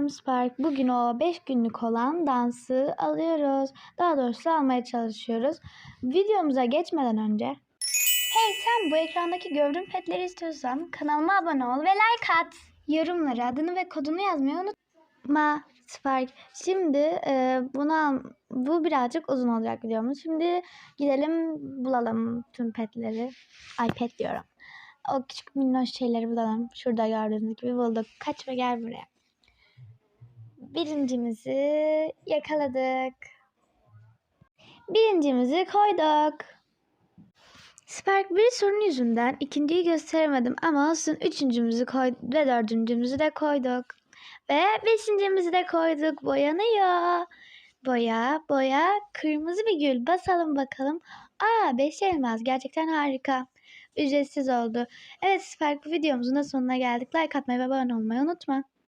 Selam Spark. Bugün o 5 günlük olan dansı alıyoruz. Daha doğrusu almaya çalışıyoruz. Videomuza geçmeden önce Hey sen bu ekrandaki gördüğün petleri istiyorsan kanalıma abone ol ve like at. Yorumlara adını ve kodunu yazmayı unutma. Spark. Şimdi e, bunu al- bu birazcık uzun olacak videomuz. Şimdi gidelim bulalım tüm petleri. Ay pet diyorum. O küçük minnoş şeyleri bulalım. Şurada gördüğünüz gibi bulduk. Kaç ve gel buraya. Birincimizi yakaladık. Birincimizi koyduk. Spark bir sorun yüzünden ikinciyi gösteremedim ama olsun üçüncümüzü koyduk ve dördüncümüzü de koyduk. Ve beşincimizi de koyduk. Boyanıyor. Boya, boya, kırmızı bir gül. Basalım bakalım. Aa, beş elmas. Gerçekten harika. Ücretsiz oldu. Evet Spark bu videomuzun da sonuna geldik. Like atmayı ve abone olmayı unutma.